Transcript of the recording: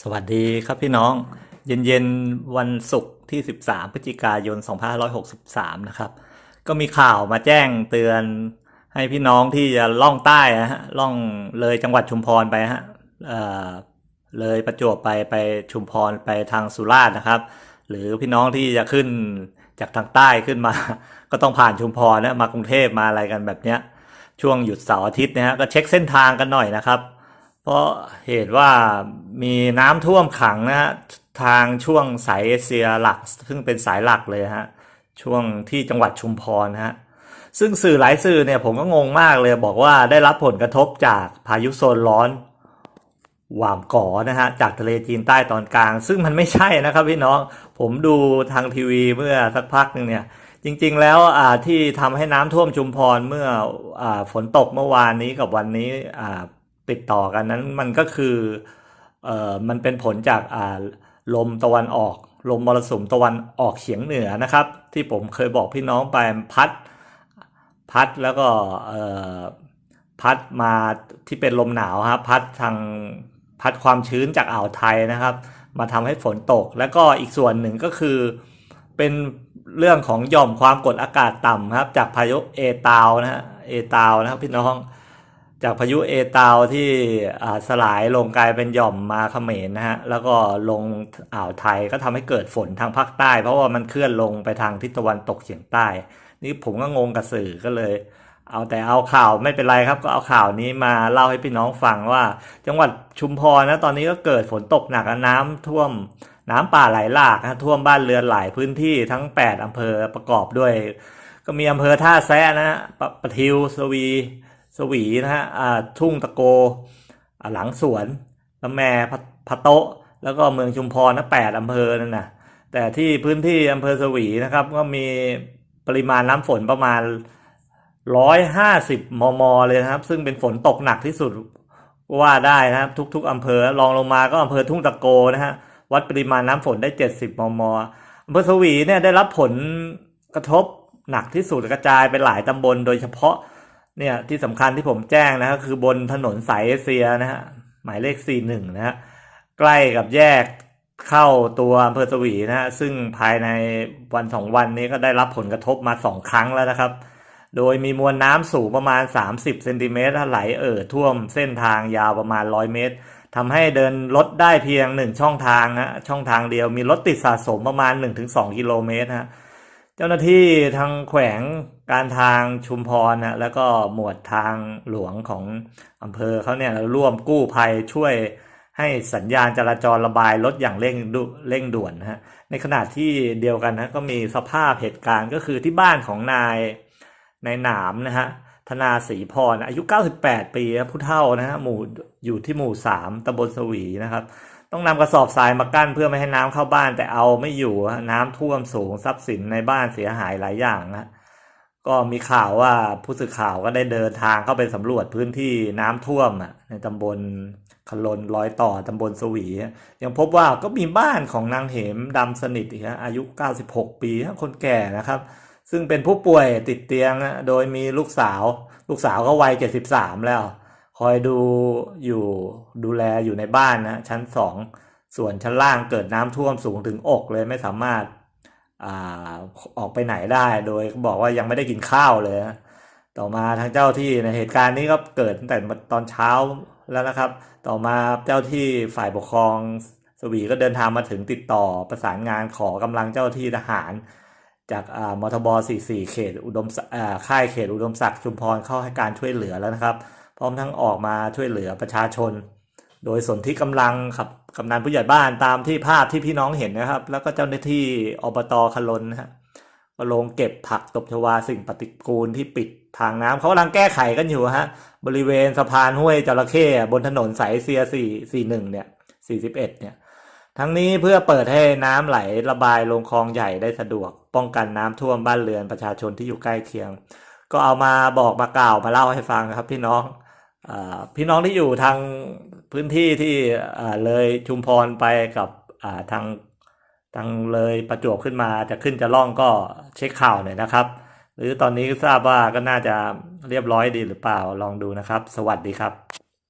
สวัสดีครับพี่น้อง เย็นๆ วันศุกร์ที่ 13 พฤศจิกายน 2563 นะครับ ก็มีข่าวมาแจ้งเตือนให้พี่น้องที่จะล่องใต้ฮะล่องเลยจังหวัดชุมพรไปฮะเอ่อเลยประจวบไปไปชุมพรไปทางสุราษฎร์นะครับ หรือพี่น้องที่จะขึ้นจากทางใต้ขึ้นมา ก็ต้องผ่านชุมพรนะมากรุงเทพมาอะไรกันแบบเนี้ยช่วงหยุดเสาร์อาทิตย์นะฮะก็เช็คเส้นทางกันหน่อยนะครับ เพราะเหตุว่ามีน้ำท่วมขังนะฮะทางช่วงสายเอเชียหลัก ซึ่งเป็นสายหลักเลยฮะช่วงที่จังหวัดชุมพรนะฮะซึ่งสื่อหลายสื่อเนี่ยผมก็งงมากเลยบอกว่าได้รับผลกระทบจากพายุโซนร้อนหว่ามก่อนะฮะจากทะเลจีนใต้ตอนกลาง ซึ่งมันไม่ใช่นะครับพี่น้องผมดูทางทีวีเมื่อสักพักหนึ่งเนี่ยจริงๆแล้วที่ทำให้น้ำท่วมชุมพรเมื่ออฝนตกเมื่อวานนี้กับวันนี้ ติดต่อกันนั้นมันก็คือเอ่อมันเป็นผลจากอ่าลมตะวันออก ลมมรสุมตะวันออกเฉียงเหนือนะครับ ที่ผมเคยบอกพี่น้องไปพัดพัดแล้วก็เอ่อพัดมาที่เป็นลมหนาวครับพัดทางพัดความชื้นจากอ่าวไทยนะครับ มาทำให้ฝนตก แล้วก็อีกส่วนหนึ่งก็คือเป็นเรื่องของหย่อมความกดอากาศต่ำครับ จากพายุเอตาวนะฮะเอตาวนะครับพี่น้อง จากพายุเอตาวที่สลายลงกลายเป็นหย่อมมาเขมรนะฮะ แล้วก็ลงอ่าวไทยก็ทำให้เกิดฝนทางภาคใต้ เพราะว่ามันเคลื่อนลงไปทางทิศตะวันตกเฉียงใต้ นี่ผมก็งงกับสื่อก็เลย เอาแต่เอาข่าวไม่เป็นไรครับ ก็เอาข่าวนี้มาเล่าให้พี่น้องฟังว่า จังหวัดชุมพรนะตอนนี้ก็เกิดฝนตกหนักน้ำท่วมน้ำป่าไหลหลากนะท่วมบ้านเรือนหลายพื้นที่ทั้ง 8อำเภอประกอบด้วย ก็มีอำเภอท่าแซะนะฮะปะปะทิวสวี สวีนะฮะอ่าทุ่งตะโกหลังสวนละแมพพะโตะ แล้วก็เมืองชุมพรนะแปดอำเภอนั่นนะแต่ที่พื้นที่อำเภอสวีนะครับ ก็มีปริมาณน้ำฝนประมาณ 150 มม เลยนะครับ ซึ่งเป็นฝนตกหนักที่สุดว่าได้นะครับ ทุก ๆอำเภอรองลงมาก็อำเภอทุ่งตะโกนะฮะวัดปริมาณน้ำฝนได้ 70 มมอำเภอสวีเนี่ยได้รับผลกระทบหนักที่สุดกระจายไปหลายตำบล โดยเฉพาะ เนี่ยที่สำคัญที่ผมแจ้งนะก็คือบนถนนสายเอเชียนะฮะหมายเลข 41 นะฮะใกล้กับแยกเข้าตัวอำเภอสวีนะฮะซึ่งภายในวันสองวันนี้ก็ได้รับผลกระทบมาสองครั้งแล้วนะครับ โดยมีมวลน้ำสูงประมาณ 30เซนติเมตรไหลเอ่อท่วมเส้นทางยาวประมาณ 100 เมตรทำให้เดินรถได้เพียง1ช่องทางฮะช่องทางเดียวมีรถติดสะสมประมาณ 1-2 กิโลเมตรฮะ เจ้าหน้าที่ทางแขวงการทางชุมพรนะแล้วก็หมวดทางหลวงของอำเภอเขาเนี่ยร่วมกู้ภัยช่วยให้สัญญาณจราจรระบายรถอย่างเร่งด่วนเร่งด่วนนะฮะในขณะที่เดียวกันนะก็มีสภาพเหตุการณ์ก็คือที่บ้านของนายนายหนามนะฮะ ธนาศรีพรอายุ 98 ปีครับผู้เฒ่านะฮะหมู่อยู่ที่หมู่ 3ตำบลสวีนะครับต้องนำกระสอบทรายมากั้นเพื่อไม่ให้น้ำเข้าบ้าน แต่เอาไม่อยู่น้ำท่วมสูงทรัพย์สินในบ้านเสียหายหลายอย่างนะก็มีข่าวว่าผู้สื่อข่าวก็ได้เดินทางเข้าไปสำรวจพื้นที่น้ำท่วมอะในตำบลคลนรอยต่อตำบลสวี ยังพบว่าก็มีบ้านของนางเหมดำสนิทอีกฮะอายุ 96 ปีคนแก่นะครับ ซึ่งเป็นผู้ป่วยติดเตียงโดยมีลูกสาว ลูกสาวก็วัย73แล้ว คอยดูอยู่ดูแลอยู่ในบ้านนะชั้นสองส่วนชั้นล่างเกิดน้ำท่วมสูงถึงอกเลยไม่สามารถอาออกไปไหนได้โดยบอกว่ายังไม่ได้กินข้าวเลยนะต่อมาทางเจ้าที่ในเหตุการณ์นี้ก็เกิดตั้งแต่ตอนเช้าแล้วนะครับ ต่อมาเจ้าที่ฝ่ายปกครองสวีก็เดินทางมาถึงติดต่อประสานงานขอกำลังเจ้าที่ทหาร จากมทบ 44 เขต อุดมศักดิ์ค่ายเขตอุดมศักดิ์ชุมพรเข้าให้การช่วยเหลือแล้วนะครับ พร้อมทั้งออกมาช่วยเหลือประชาชน โดยสนที่กำลังขับกำนันผู้ใหญ่บ้านตามที่ภาพที่พี่น้องเห็นนะครับ แล้วก็เจ้าหน้าที่อบตคลนนะฮะก็ลงเก็บผักตบชวาสิ่งปฏิกูลที่ปิดทางน้ำเขากำลังแก้ไขกันอยู่ฮะบริเวณสะพานห้วยจระเข้บนถนนสายเซีย4 41เนี่ย41เนี่ย ทั้งนี้เพื่อเปิดให้น้ำไหลระบายลงคลองใหญ่ได้สะดวก ป้องกันน้ำท่วมบ้านเรือนประชาชนที่อยู่ใกล้เคียง ก็เอามาบอกมากล่าวมาเล่าให้ฟังครับพี่น้องอพี่น้องที่อยู่ทางพื้นที่ที่เลยชุมพรไปกับาทางทางเลยประจวบขึ้นมาจะขึ้นจะล่องก็เช็คข่าวหน่อยนะครับ หรือตอนนี้ทราบว่าก็น่าจะเรียบร้อยดีหรือเปล่าลองดูนะครับ สวัสดีครับ